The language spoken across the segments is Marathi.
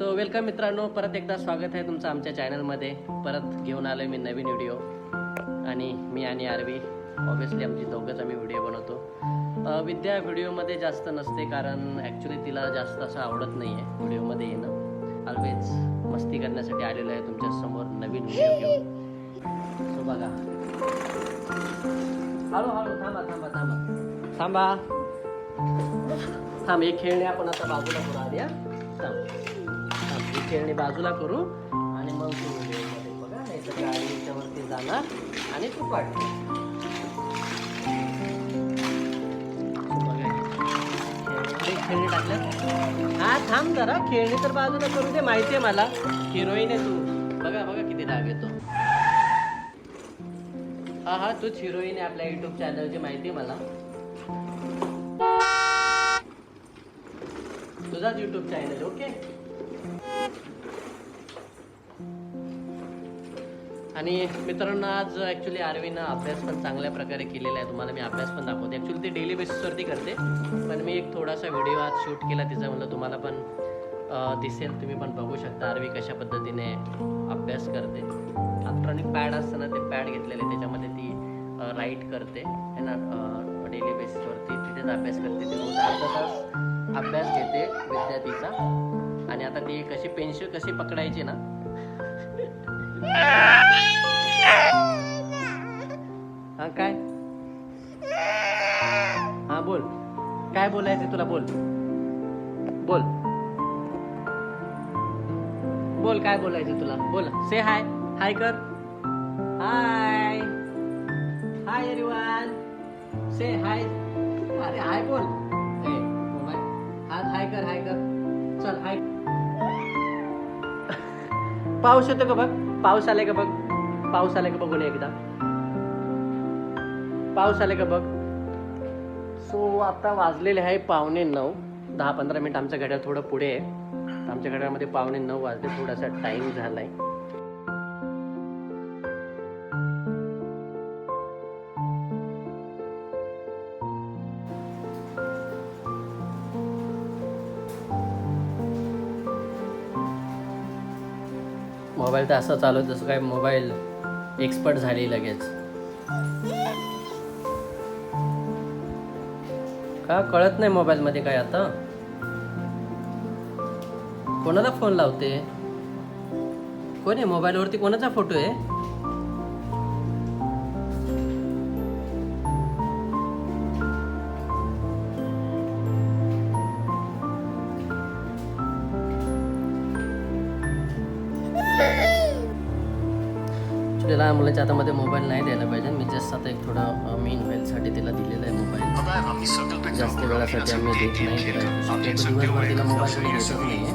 सो वेलकम मित्रांनो. परत एकदा स्वागत आहे तुमचं आमच्या चॅनलमध्ये परत घेऊन आलो मी नवीन व्हिडिओ आणि मी आणि आरवी ऑब्विसली आमची दोघंच आम्ही व्हिडिओ बनवतो. विद्या व्हिडिओमध्ये जास्त नसते कारण ॲक्च्युली तिला जास्त असं आवडत नाही आहे व्हिडिओमध्ये येणं. ऑलवेज मस्ती करण्यासाठी आलेलो आहे तुमच्यासमोर नवीन व्हिडिओ घेऊन. सो बघा. हळू हळू थांबा थांबा थांबा. थांबा. थांब एक खेळणे आपण आता बाजूला पुढे आधी थांब. ही खेळणी बाजूला करू. आणि मग तू व्हिडिओमध्ये बघा नाही तर गाडी याच्यावरती जाणार आणि तू पाठ. खेळणी टाकल्या हा थांब जरा. खेळणी तर बाजूला करू दे. माहिती आहे मला. हिरोईन आहे तू. बघा बघा किती डाग येतो. हा हा तूच हिरोईन आहे आपल्या युट्यूब चॅनलची माहिती आहे मला. तुझाच युट्यूब चॅनल ओके आणि मित्रांनो आज ॲक्च्युली आरवीनं अभ्यास पण चांगल्या प्रकारे केलेला आहे. तुम्हाला मी अभ्यास पण दाखवते. ॲक्च्युली ती डेली बेसिसवरती करते. पण मी एक थोडासा व्हिडिओ आज शूट केला. तिचा म्हणलं तुम्हाला पण दिसेल. तुम्ही पण बघू शकता आरवी कशा पद्धतीने अभ्यास करते. इलेक्ट्रॉनिक पॅड असतं ना ते पॅड घेतलेले त्याच्यामध्ये ती राईट करते. है ना? डेली बेसिसवरती तिथेच अभ्यास करते. ती रोज अर्धा तास अभ्यास घेते विद्यार्थीचा. आणि आता ती कशी पेन्सिल कशी पकडायची ना हा काय? हा बोल. काय बोलायचं तुला बोल. बोल. बोल काय बोलायचं तुला? बोल. से हाय हाय कर. हाय हाय एवरीवन से हाय अरे हाय बोल. ए मोबाईल. हात हाय कर हाय कर. चल हाय पाऊस येतो का बघ? पाऊस आले का बघ? पाऊस आले का बघून एकदा. पाऊस आले का बघ? सो आता वाजलेले आहे पावणे नऊ. दहा पंधरा मिनिट आमच्या घड्याळ थोडं पुढे आहे. आमच्या घड्याळमध्ये पावणे नऊ वाजले थोडासा टाइम झालाय. मोबाईल तर असं चालू जसं काय मोबाईल एक्सपर्ट झाली लगेच. का? कळत नाही मोबाईलमध्ये काय आता. कोणाला फोन लावते? कोण आहे? मोबाईलवरती कोणाचा फोटो आहे? लहान मुलांच्या हातामध्ये मोबाईल नाही द्यायला पाहिजे. मी जस्ट आता एक थोडं मेन व्हायसाठी तिला दिलेला आहे मोबाईल. जास्त वेळासाठी आम्ही देत नाही. तिला शक्यतो दिवसभर तिला मोबाईल कधी देतच नाही आहे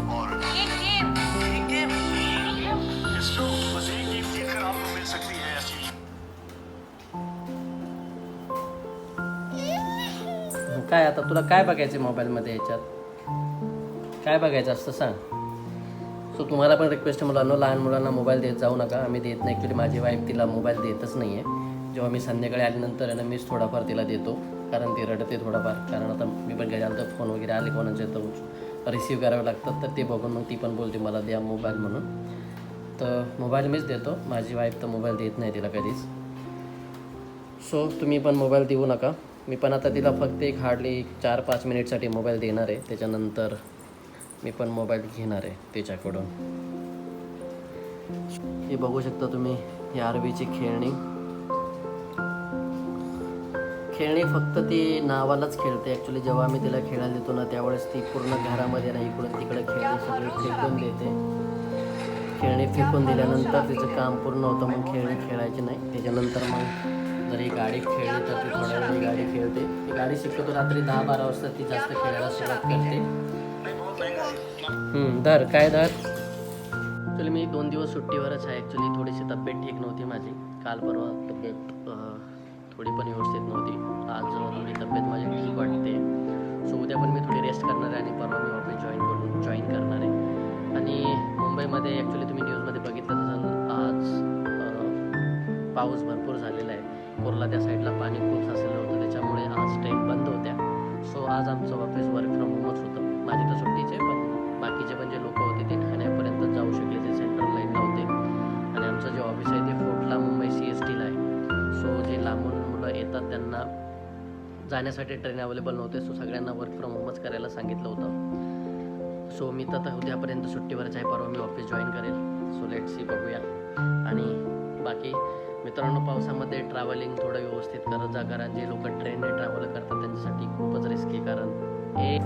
काय आता तुला काय बघायचं मोबाईलमध्ये याच्यात? काय बघायचं असतं सांग. सो तुम्हाला पण रिक्वेस्ट आहे मुलांना लहान मुलांना मोबाईल देत जाऊ नका. आम्ही देत नाही. ॲक्च्युली माझी वाईफ तिला मोबाईल देतच नाही आहे जेव्हा मी संध्याकाळी आल्यानंतर आहे ना मीच थोडाफार तिला देतो. कारण ती रडते थोडाफार. कारण आता मी पण गेल्यानंतर फोन वगैरे आले कोणाचे तर रिसीव करावे लागतात. तर ते बघून मग ती पण बोलते मला द्या मोबाईल म्हणून. तर मोबाईल मीच देतो. माझी वाईफ तर मोबाईल देत नाही तिला कधीच. सो तुम्ही पण मोबाईल देऊ नका. मी पण आता तिला फक्त एक हार्डली चार पाच मिनिटसाठी मोबाईल देणार आहे. त्याच्यानंतर मी पण मोबाईल घेणार आहे त्याच्याकडून. हे बघू शकता तुम्ही ही आरबीची खेळणी. खेळणी फक्त ती नावालाच खेळते. ॲक्च्युली जेव्हा आम्ही तिला खेळायला देतो ना त्यावेळेस ती पूर्ण घरामध्ये ना इकडून तिकडे खेळणी सगळी फेकून देते. खेळणी फेकून दिल्यानंतर तिचं काम पूर्ण होतं मग खेळणी खेळायची नाही. त्याच्यानंतर मग जर ही गाडी खेळली तर ती थोड्या वेळ गाडी खेळते. ती गाडी शक्यतो रात्री दहा बारा वाजता ती जास्त खेळायला सुरुवात करते. हम्म, धर काय धर? ॲक्च्युली मी दोन दिवस सुट्टीवरच आहे. ॲक्च्युली थोडीशी तब्येत ठीक नव्हती माझी. काल परवा तब्येत अं, थोडी पण व्यवस्थित नव्हती. आज थोडी तब्येत माझी ठीक वाटते. सो उद्या पण मी थोडी रेस्ट करणार आहे आणि परवा मी ऑफिस जॉईन करून जॉईन करणार आहे. आणि मुंबईमध्ये ॲक्च्युली तुम्ही न्यूजमध्ये बघितलं असाल आज अं, पाऊस भरपूर झालेला आहे. कोरला त्या साईडला पाणी खूप साचलेलं होतं. त्याच्यामुळे आज ट्रेन बंद होत्या. सो आज आमचं ऑफिस वर्क फ्रॉम होमच होतं. माझी तर सुट्टीचे जाण्यासाठी ट्रेन अवेलेबल नव्हते सो सगळ्यांना वर्क फ्रॉम होमच करायला सांगितलं होतं. सो मी तर उद्यापर्यंत सुट्टीवरच आहे परवा मी ऑफिस जॉईन करेल. सो लेट सी बघूया. आणि बाकी मित्रांनो पावसामध्ये ट्रॅव्हलिंग थोडं व्यवस्थित करत जा कारण जे लोक ट्रेनने ट्रॅव्हल करतात त्यांच्यासाठी खूपच रिस्की कारण हे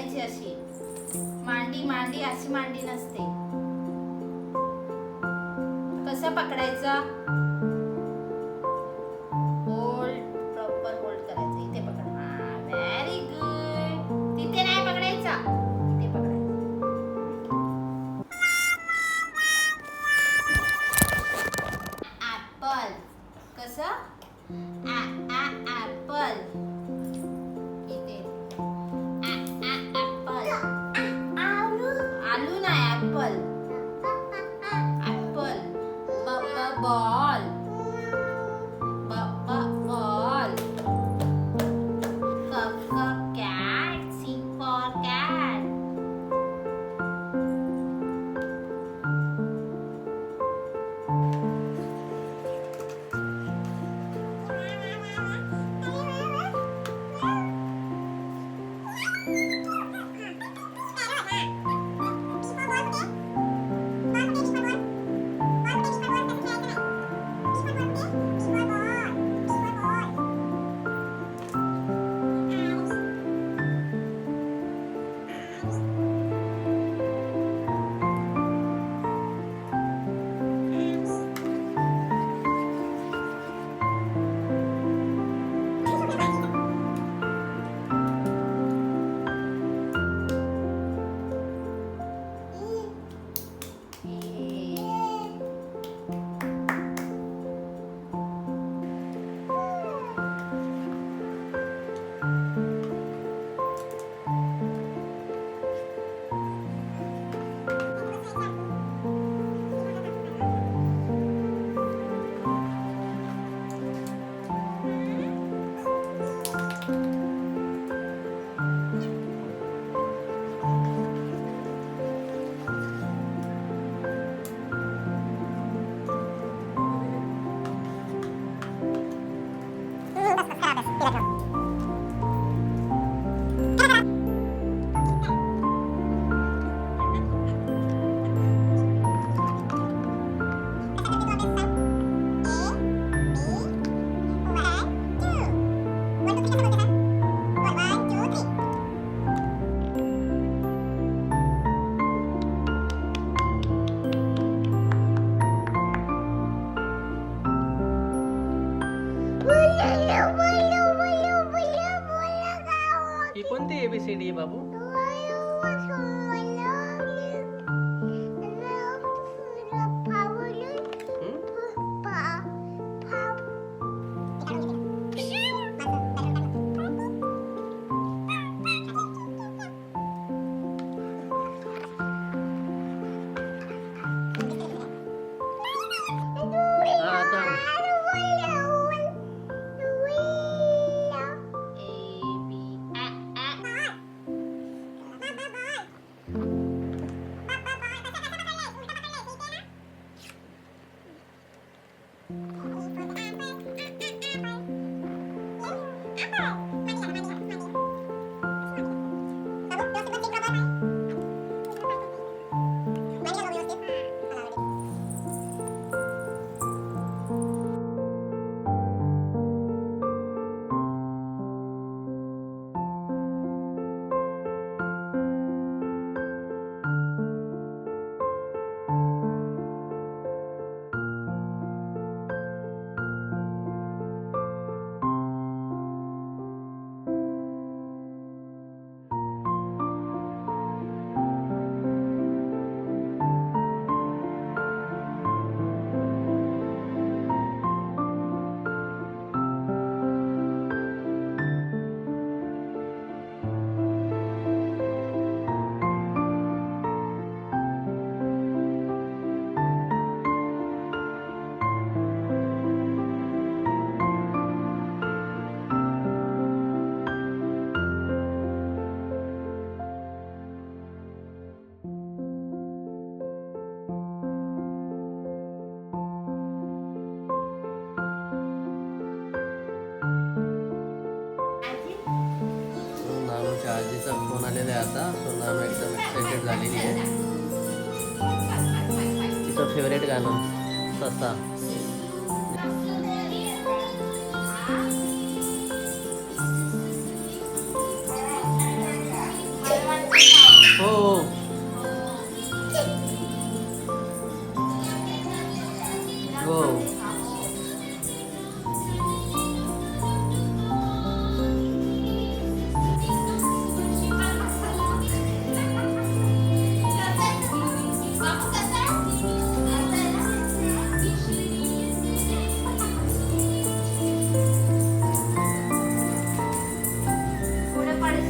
मांडी अशी. मांडी मांडी अशी मांडी नसते. कसं पकडायचं? Bye. आईचा फोन आलेला आहे आता. सोना एकदम एक्सायटेड झालेली आहे. तिचं फेवरेट गाणं ससा.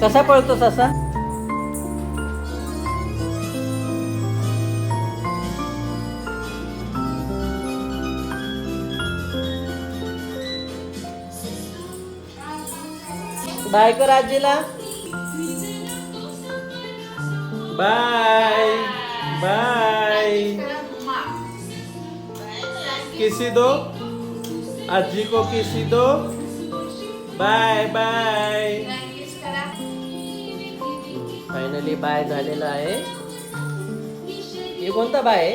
कसा पळतो ससा? बाय कर आजीला. बाय. बाय. किसी दो? आजी को किसी दो? Bye bye. फायनली बाय झालेला आहे हे कोणता बाय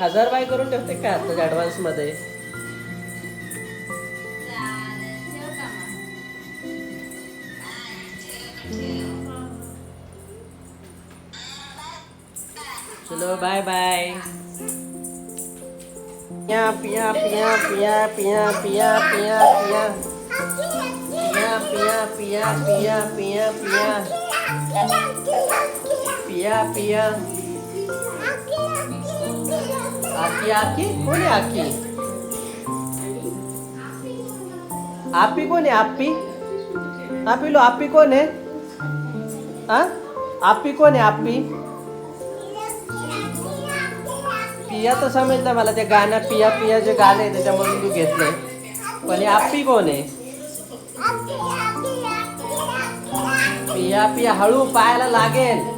हजार बाय करून ठेवते का आता ऍडव्हान्समध्ये चलो बाय बाय पिया पिया पिया पिया पिया पिया पिया पिया पिया पिया पिया पिया पिया पिया पिया पिया. आकी आकी? कोण आहे आकी? आपी कोण आहे आपी? आपी लो आपी कोण आहे? हा आपी कोण आहे आपी? पिया तर समजलं मला ते गाणं पिया पिया जे गाणं आहे त्याच्यामधून तू घेतलंय. पण हे आपी कोण आहे? पिया पिया हळू पायाला लागेल.